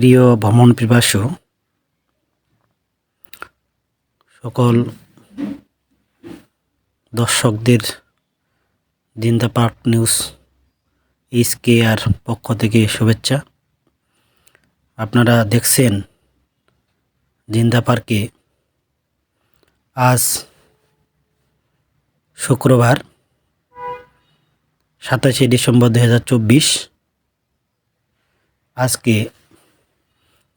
প্রিয় ভ্রমণ পিপাসু, সকল দর্শকদের জিন্দা পার্ক নিউজ ইসকে আর পক্ষ থেকে শুভেচ্ছা। আপনারা দেখছেন জিন্দা পার্কে আজ শুক্রবার, সাতাশে ডিসেম্বর দু হাজার চব্বিশ। আজকে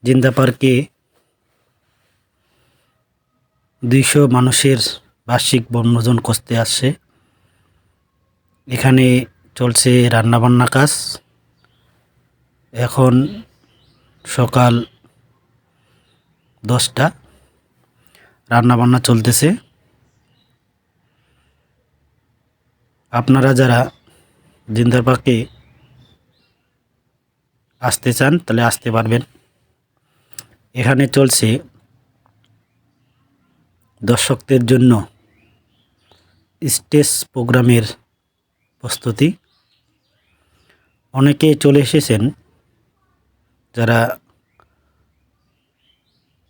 জিন্দা পার্কে দুইশো মানুষের বার্ষিক বনভোজন করতে আসছে। এখানে চলছে রান্নাবান্না কাজ। এখন সকাল দশটা রান্নাবান্না চলতেছে। আপনারা যারা জিন্দার পার্কে আসতে চান, তাহলে আসতে পারবেন। এখানে চলছে দর্শকদের জন্য স্টেজ প্রোগ্রামের প্রস্তুতি। অনেকে চলে এসেছেন যারা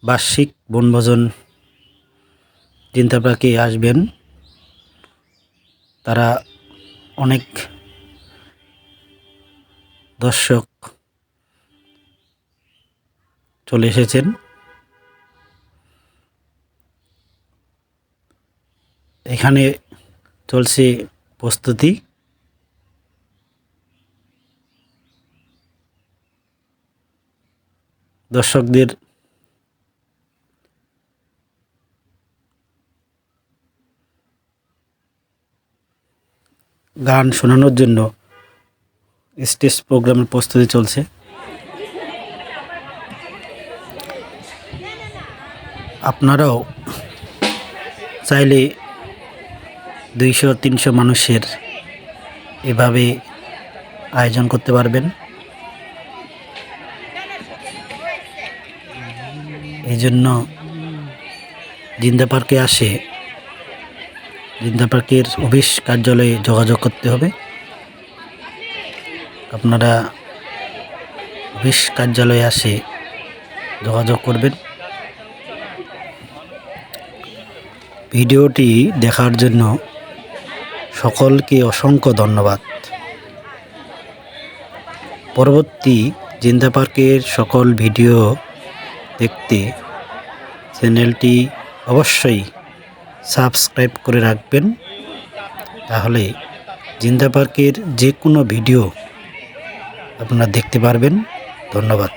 বার্ষিক বনভোজন চিন্তাপাকে আসবেন। তারা অনেক দর্শক চলে এসেছেন। এখানে চলছে প্রস্তুতি। দর্শকদের গান শোনানোর জন্য স্টেজ প্রোগ্রামের প্রস্তুতি চলছে। আপনারাও চাইলে দুইশো, তিনশো মানুষের এভাবে আয়োজন করতে পারবেন। এই জন্য জিন্দা পার্কে আসে, জিন্দা পার্কের অফিস কার্যালয়ে যোগাযোগ করতে হবে। আপনারা অফিস কার্যালয়ে আসে যোগাযোগ করবেন। ভিডিওটি দেখার জন্য সকলকে অসংখ্য ধন্যবাদ। পরবর্তী জিন্দা পার্কের সকল ভিডিও দেখতে চ্যানেলটি অবশ্যই সাবস্ক্রাইব করে রাখবেন। তাহলে জিন্দা পার্কের যে কোনো ভিডিও আপনারা দেখতে পারবেন। ধন্যবাদ।